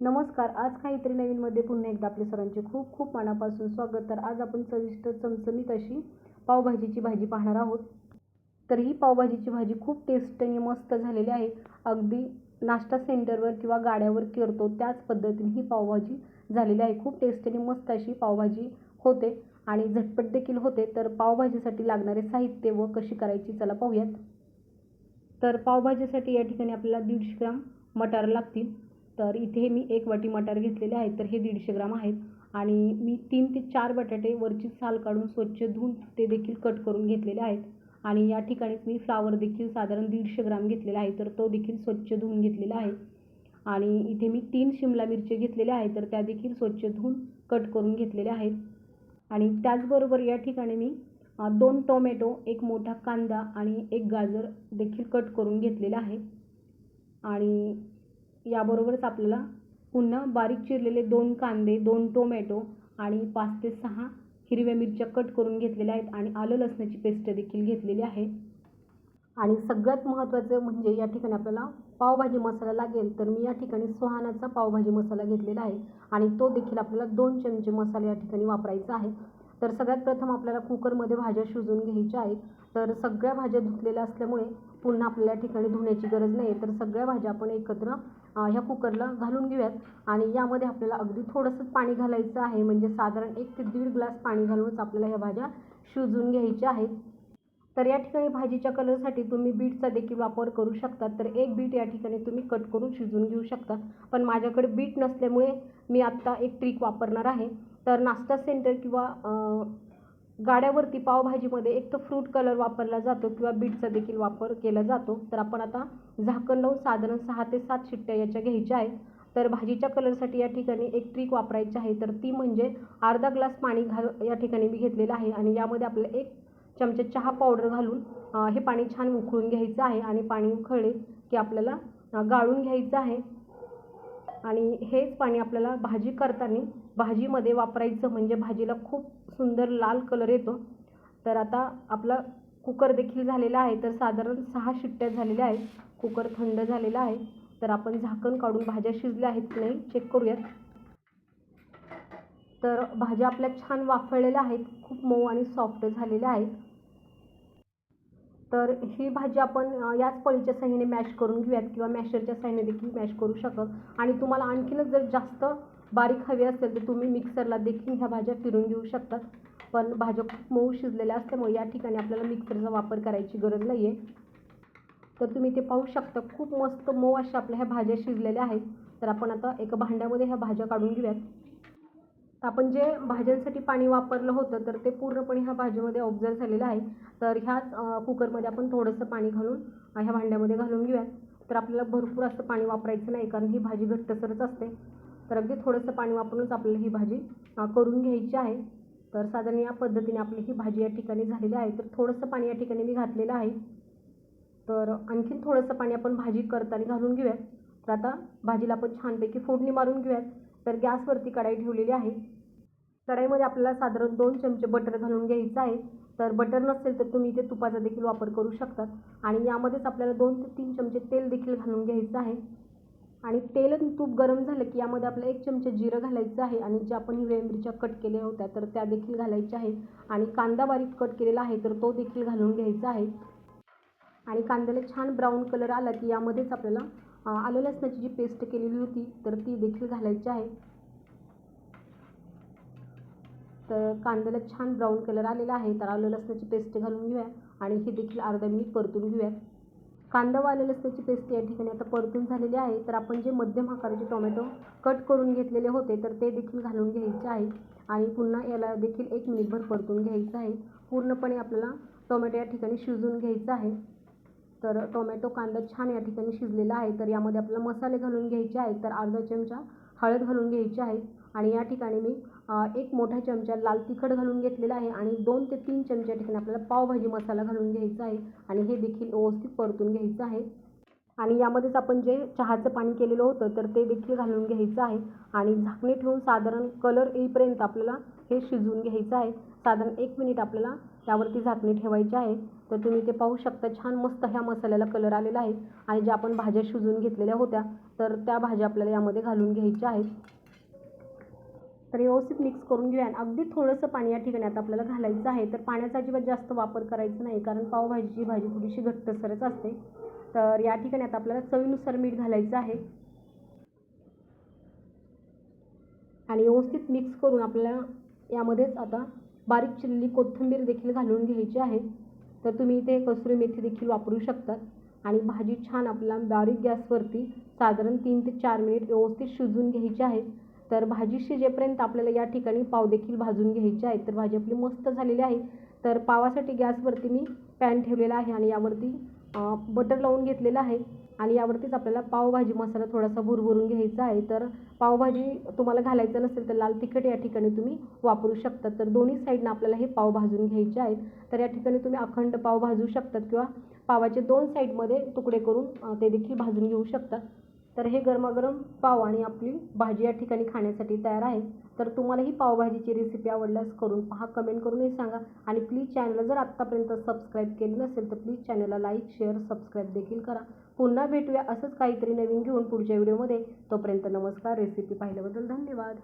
नमस्कार आज काहीतरी नवीनमध्ये पुन्हा एकदा आपले सरांचे खूप खूप मनापासून स्वागत. तर आज आपण चविष्ट चमचमीत अशी पावभाजीची भाजी पाहणार आहोत. तर ही पावभाजीची भाजी खूप टेस्ट आणि मस्त झालेली आहे. अगदी नाश्ता सेंटरवर किंवा गाड्यावर करतो त्याच पद्धतीने ही पावभाजी झालेली आहे. खूप टेस्ट आणि मस्त अशी पावभाजी होते आणि झटपट देखील होते. तर पावभाजीसाठी लागणारे साहित्य व कशी करायची चला पाहूयात. तर पावभाजीसाठी या ठिकाणी आपल्याला दीडशे ग्राम मटार लागतील. तर इथे मी एक वाटी मटार घेतलेले आहेत तर हे दीडशे ग्राम आहेत. आणि मी तीन ते चार बटाटे वरची साल काढून स्वच्छ धुवून ते देखील कट करून घेतलेले आहेत. आणि या ठिकाणीच मी फ्लावर देखील साधारण दीडशे ग्राम घेतलेला आहे तर तो देखील स्वच्छ धुवून घेतलेला आहे. आणि इथे मी तीन शिमला मिरची घेतलेल्या आहेत तर त्या देखील स्वच्छ धुवून कट करून घेतलेल्या आहेत. आणि त्याचबरोबर या ठिकाणी मी दोन टोमॅटो एक मोठा कांदा आणि एक गाजर देखील कट करून घेतलेला आहे. आणि याबरोबरच आपल्याला पुन्हा बारीक चिरलेले दोन कांदे दोन टोमॅटो आणि पाच ते सहा हिरव्या मिरच्या कट करून घेतलेल्या आहेत आणि आलं लसणाची पेस्ट देखील घेतलेली आहे. आणि सगळ्यात महत्त्वाचं म्हणजे या ठिकाणी आपल्याला पावभाजी मसाला लागेल तर मी या ठिकाणी सुहानाचा पावभाजी मसाला घेतलेला आहे आणि तो देखील आपल्याला दोन चमचे मसाला या ठिकाणी वापरायचा आहे. तर सगळ्यात प्रथम आपल्याला कुकरमध्ये भाज्या शिजवून घ्यायच्या आहेत. तर सगळ्या भाज्या धुतलेल्या असल्यामुळे पुन्हा आपल्याला या ठिकाणी धुण्याची गरज नाही तर सगळ्या भाज्या आपण एकत्र ह्या कुकरला घालून घेऊयात. आणि यामध्ये आपल्याला अगदी थोडंसं पाणी घालायचं आहे. म्हणजे साधारण एक ते दीड ग्लास पाणी घालूनच आपल्याला ह्या भाज्या शिजवून घ्यायच्या आहेत. तर या ठिकाणी भाजीच्या कलरसाठी तुम्ही बीटचा देखील वापर करू शकता. तर एक बीट या ठिकाणी तुम्ही कट करून शिजवून घेऊ शकता. पण माझ्याकडे बीट नसल्यामुळे मी आत्ता एक ट्रिक वापरणार आहे. तर नाश्ता सेंटर किंवा गाड्यावरती पावभाजीमध्ये एक तर फ्रूट कलर वापरला जातो किंवा बीटचा देखील वापर केला जातो. तर आपण आता झाकण लावून साधारण सहा ते सात शिट्ट्या याच्या घ्यायच्या आहेत. तर भाजीच्या कलरसाठी या ठिकाणी एक ट्रिक वापरायची आहे. तर ती म्हणजे अर्धा ग्लास पाणी घाल या ठिकाणी मी घेतलेलं आहे आणि यामध्ये आपल्याला एक चमचा चहा पावडर घालून हे पाणी छान उकळून घ्यायचं आहे आणि पाणी उकळले की आपल्याला गाळून घ्यायचं आहे. आणि हेच पाणी आपल्याला भाजी करताना भाजीमध्ये वापरायचं म्हणजे भाजीला खूप सुंदर लाल कलर येतो. तर आता आपला कुकर देखील झालेला आहे. तर साधारण सहा शिट्ट्या झालेल्या आहेत. कुकर थंड झालेला आहे. तर आपण झाकण काढून भाज्या शिजल्या आहेत की नाही चेक करूयात. तर भाज्या आपल्या छान वाफळलेल्या आहेत. खूप मऊ आणि सॉफ्ट झालेल्या आहेत. तर ही भाजी आपण याच पळीच्या साह्याने मॅश करून घेऊयात किंवा मॅशरच्या साह्याने देखील मॅश करू शकत. आणि तुम्हाला आणखीनच जर जास्त बारीक हवी असेल तर तुम्ही मिक्सरला देखील ह्या भाज्या फिरून घेऊ शकतात. पण भाज्या खूप मऊ शिजलेल्या असल्यामुळे या ठिकाणी आपल्याला मिक्सरचा वापर करायची गरज नाही आहे तर तुम्ही ते पाहू शकता खूप मस्त मऊ अशा आपल्या ह्या भाज्या शिजलेल्या आहेत. तर आपण आता एका भांड्यामध्ये ह्या भाज्या काढून घेऊयात. तर आपण जे भाज्यांसाठी पाणी वापरलं होतं तर ते पूर्णपणे ह्या भाजीमध्ये ऑब्झर्व झालेलं आहे. तर ह्याच कुकरमध्ये आपण थोडंसं पाणी घालून ह्या भांड्यामध्ये घालून घेऊयात. तर आपल्याला भरपूर असं पाणी वापरायचं नाही कारण ही भाजी घट्टसरच असते. तर अगदी थोडंसं पाणी वापरूनच आपल्याला ही भाजी करून घ्यायची आहे. तर साधारण या पद्धतीने आपली ही भाजी या ठिकाणी झालेली आहे. तर थोडंसं पाणी या ठिकाणी मी घातलेलं आहे. तर आणखीन थोडंसं पाणी आपण भाजी करताना घालून घेऊयात. तर आता भाजीला आपण छानपैकी फोडणी मारून घेऊयात. तर गॅसवरती कढाई ठेवलेली आहे. कढाईमध्ये आपल्याला साधारण दोन चमचे बटर घालून घ्यायचं आहे. तर बटर नसेल तर तुम्ही इथे तुपाचा देखील वापर करू शकतात आणि यामध्येच आपल्याला दोन ते तीन चमचे तेल देखील घालून घ्यायचं आहे. आणि तेल तूप गरम झालं की यामध्ये आपल्याला एक चमचे जिरं घालायचं आहे आणि ज्या आपण हिरव्या मिरच्या कट केल्या होत्या तर त्या देखील घालायच्या आहे आणि कांदा बारीक कट केलेला आहे तर तो देखील घालून घ्यायचा आहे. आणि कांद्याला छान ब्राऊन कलर आला की यामध्येच आपल्याला आलं लसणाची जी पेस्ट केलेली होती तर ती देखील घालायची आहे. तर कांद्याला छान ब्राऊन कलर आलेला आहे तर आलं लसणाची पेस्ट घालून घेऊया. आणि ही देखील अर्धा मिनिट परतून घेऊयात कांदा व आलं लसणाची पेस्ट या ठिकाणी आता परतून झालेली आहे. तर आपण जे मध्यम आकाराचे टोमॅटो कट करून घेतलेले होते तर ते देखील घालून घ्यायचे आहे. आणि पुन्हा याला देखील एक मिनिटभर परतून घ्यायचं आहे. पूर्णपणे आपल्याला टोमॅटो या ठिकाणी शिजवून घ्यायचं आहे. तर टोमॅटो कांदा छान या ठिकाणी शिजलेला आहे. तर यामध्ये आपल्याला मसाले घालून घ्यायचे आहेत. तर अर्धा चमचा हळद घालून घ्यायची आहे. आणि या ठिकाणी मी एक मोठा चमचा लाल तिखट घालून घेतलेला आहे आणि दोन ते तीन चमचे या ठिकाणी आपल्याला पावभाजी मसाला घालून घ्यायचा आहे आणि हे देखील व्यवस्थित परतून घ्यायचं आहे. आणि यामध्येच आपण जे चहाचं पाणी केलेलं होतं तर ते देखील घालून घ्यायचं आहे. आणि झाकणी ठेवून साधारण कलर येईपर्यंत आपल्याला हे शिजवून घ्यायचं आहे. साधारण एक मिनिट आपल्याला त्यावरती झाकणी ठेवायची आहे. तर तुम्ही ते पाहू शकता छान मस्त ह्या मसाल्याला कलर आलेला आहे. आणि ज्या आपण भाज्या शिजवून घेतलेल्या होत्या तर त्या भाज्या आपल्याला यामध्ये घालून घ्यायच्या आहेत. तर व्यवस्थित मिक्स करून घेऊया. आणि अगदी थोडंसं पाणी या ठिकाणी आता आपल्याला घालायचं आहे तर पाण्याचा अजिबात जास्त वापर करायचा नाही कारण पावभाजीची भाजी थोडीशी घट्टसरच असते. तर या ठिकाणी आता आपल्याला चवीनुसार मीठ घालायचं आहे. आणि व्यवस्थित मिक्स करून आपल्याला यामध्येच आता बारीक चिरलेली कोथिंबीर देखील घालून घ्यायची आहे. तर तुम्ही इथे कसुरी मेथी देखील वापरू शकतात. आणि भाजी छान आपला बारीक गॅसवरती साधारण तीन ते चार मिनिट व्यवस्थित शिजवून घ्यायची आहे. तर भाजी शिजेपर्यंत आपल्याला या ठिकाणी पाव देखील भाजून घ्यायचे आहेत. तर भाजी आपली मस्त झालेली आहे. तर पावासाठी गॅसवरती मी पॅन ठेवलेला आहे आणि यावरती बटर लावून घेतलेलं आहे. आणि यावरतीच आपल्याला पावभाजी मसाला थोडासा भुरभुरून घ्यायचा आहे. तर पावभाजी तुम्हाला घालायचं नसेल तर लाल तिखट या ठिकाणी तुम्ही वापरू शकता. तर दोन्ही साईडनं आपल्याला हे पाव भाजून घ्यायचे आहेत. तर या ठिकाणी तुम्ही अखंड पाव भाजू शकतात किंवा पावाचे दोन साईडमध्ये तुकडे करून ते देखील भाजून घेऊ शकतात तर हे गरमागरम पाव आणि आपली भाजी या ठिकाणी खाण्यासाठी तयार आहे. तर तुम्हाला ही पावभाजीची रेसिपी आवडल्यास करून पहा कमेंट करूनही सांगा. आणि प्लीज चॅनलला जर आत्तापर्यंत सबस्क्राईब केली नसेल तर प्लीज चॅनलला लाईक शेअर सबस्क्राईब देखील करा. पुन्हा भेटूया असंच काहीतरी नवीन घेऊन पुढच्या व्हिडिओमध्ये तोपर्यंत नमस्कार रेसिपी पाहिल्याबद्दल धन्यवाद.